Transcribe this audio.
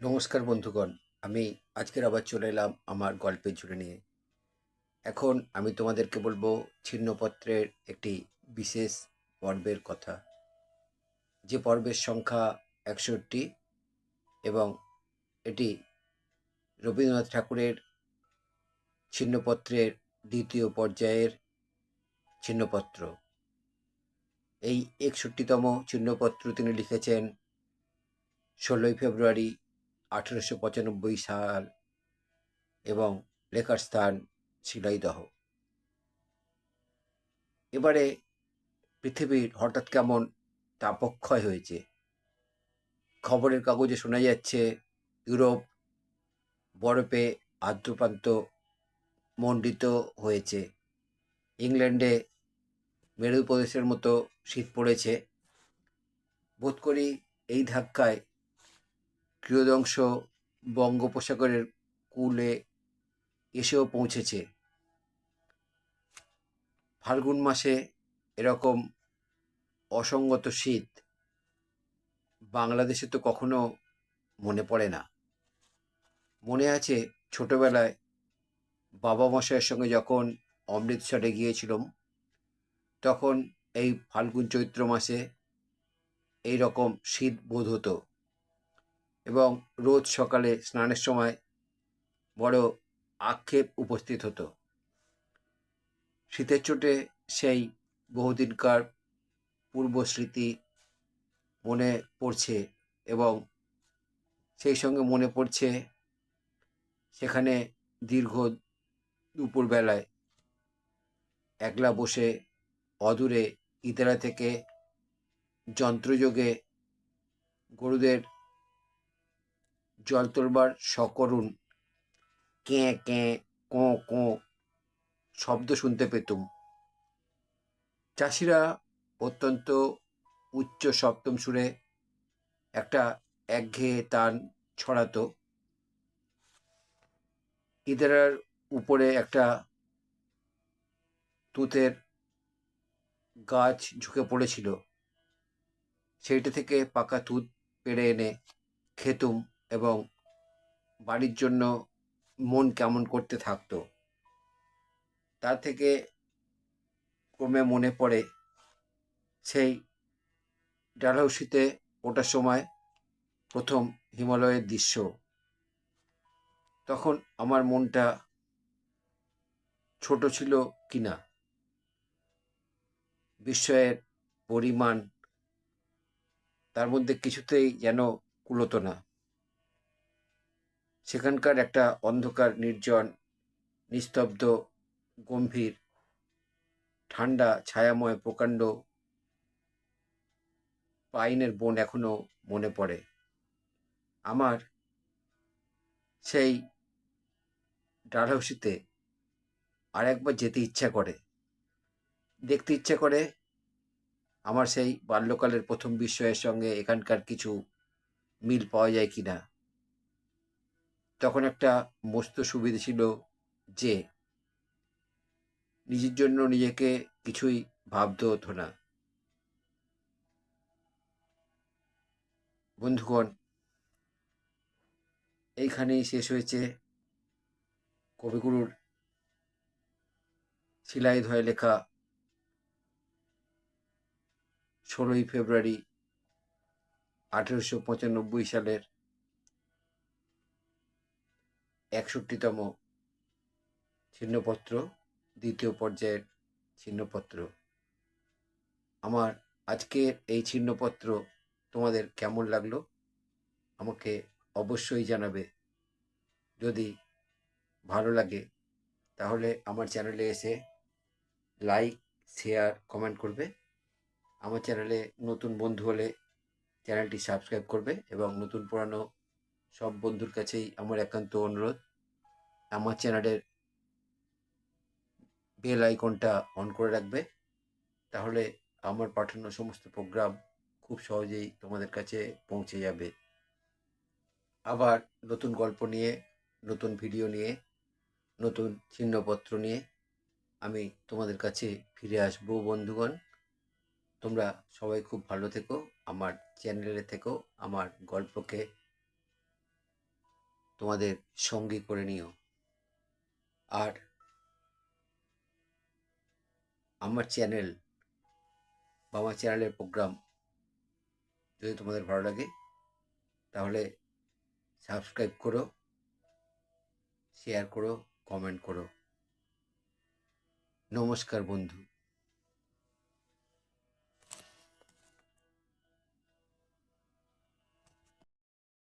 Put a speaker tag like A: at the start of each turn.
A: নমস্কার বন্ধুগণ, আমি আজকের আবার চলে এলাম আমার গল্পের জুড়ে নিয়ে। এখন আমি তোমাদেরকে বলব ছিন্নপত্রের একটি বিশেষ পর্বের কথা। যে পর্বের সংখ্যা একষট্টি এবং এটি রবীন্দ্রনাথ ঠাকুরের ছিন্নপত্রের দ্বিতীয় পর্যায়ের ছিন্নপত্র। এই একষট্টিতম ছিন্নপত্র তিনি লিখেছেন ষোলোই ফেব্রুয়ারি আঠেরোশো পঁচানব্বই সাল এবং লেখার স্থান শিলাইদহ এবারে পৃথিবীর হঠাৎ কেমন তাপক্ষয় হয়েছে। খবরের কাগজে শোনা যাচ্ছে, ইউরোপ বরফে আদ্রপ্রান্ত মণ্ডিত হয়েছে। ইংল্যান্ডে মেরু প্রদেশের মতো শীত পড়েছে। বোধ করি এই ধাক্কায় ক্রিয়দংশ বঙ্গোপসাগরের কূলে এসেও পৌঁছেছে। ফাল্গুন মাসে এরকম অসঙ্গত শীত বাংলাদেশে তো কখনো মনে পড়ে না। মনে আছে ছোটবেলায় বাবা মশাইয়ের সঙ্গে যখন অমৃতসরে গিয়েছিলাম, তখন এই ফাল্গুন চৈত্র মাসে এই রকম শীত বোধ হতো। এবং রোজ সকালে স্নানের সময় বড় আক্ষেপ উপস্থিত হতো। শীতের চোটে সেই বহুদিনকার পূর্ব স্মৃতি মনে পড়ছে এবং সেই সঙ্গে মনে পড়ছে সেখানে দীর্ঘ দুপুরবেলায় একলা বসে অদূরে ইতারা থেকে যন্ত্রযোগে গরুদের জল তোলবার সকরুণ। কেঁ কেঁ, কোঁ কোঁ শব্দ শুনতে পেতুম। চাষিরা অত্যন্ত উচ্চ সপ্তম সুরে একটা একঘেয়ে তান ছড়াতো। ইদারার উপরে একটা তুতের গাছ ঝুঁকে পড়েছিল। সেইটা থেকে পাকা তুত পেড়ে এনে খেতুম। এবং বাড়ির জন্য মন কেমন করতে থাকতো, তার থেকে ক্রমে মনে পড়ে সেই ডালহৌসিতে ওটার সময় প্রথম হিমালয়ের দৃশ্য। তখন আমার মনটা ছোট ছিল কিনা, বিস্ময়ের পরিমাণ তার মধ্যে কিছুতেই যেন কুলোতো না। সেখানকার একটা অন্ধকার, নির্জন, নিস্তব্ধ, গম্ভীর, ঠান্ডা, ছায়াময়, প্রকাণ্ড পাইনের বন এখনও মনে পড়ে। আমার সেই ডালহৌসিতে আর একবার যেতে ইচ্ছা করে। দেখতে ইচ্ছা করে আমার সেই বাল্যকালের প্রথম বিস্ময়ের সঙ্গে এখানকার কিছু মিল পাওয়া যায় কিনা। তখন একটা মস্ত সুবিধে ছিল যে নিজের জন্য নিজেকে কিছুই ভাবতে হতো না। বন্ধুগণ, এইখানেই শেষ হয়েছে কবিগুরুর শিলাই ধয়ে লেখা ষোলোই ফেব্রুয়ারি আঠেরোশো পঁচানব্বই সালের একষট্টিতম ছিন্নপত্র, দ্বিতীয় পর্যায়ের ছিন্নপত্র। আমার আজকের এই ছিন্নপত্র তোমাদের কেমন লাগল? আমাকে অবশ্যই জানাবে। যদি ভালো লাগে, তাহলে আমার চ্যানেলে এসে লাইক, শেয়ার, কমেন্ট করবে। আমার চ্যানেলে নতুন বন্ধু হলে চ্যানেলটি সাবস্ক্রাইব করবে এবং নতুন পুরানো সব বন্ধুর কাছেই আমার একান্ত অনুরোধ। আমার চ্যানেলের বেল আইকনটা অন করে রাখবে। তাহলে আমার পাঠানো সমস্ত প্রোগ্রাম খুব সহজেই তোমাদের কাছে পৌঁছে যাবে। আবার নতুন গল্প নিয়ে, নতুন ভিডিও নিয়ে, নতুন চিহ্নপত্র নিয়ে আমি তোমাদের কাছে ফিরে আসব বন্ধুগণ। তোমরা সবাই খুব ভালো থেকো, আমার চ্যানেলে থেকো, আমার গল্পকে তোমাদের সঙ্গী করে নিও। আর আমার চ্যানেল বা আমার চ্যানেলের প্রোগ্রাম যদি তোমাদের ভালো লাগে, তাহলে সাবস্ক্রাইব করো, শেয়ার করো, কমেন্ট করো। নমস্কার বন্ধু।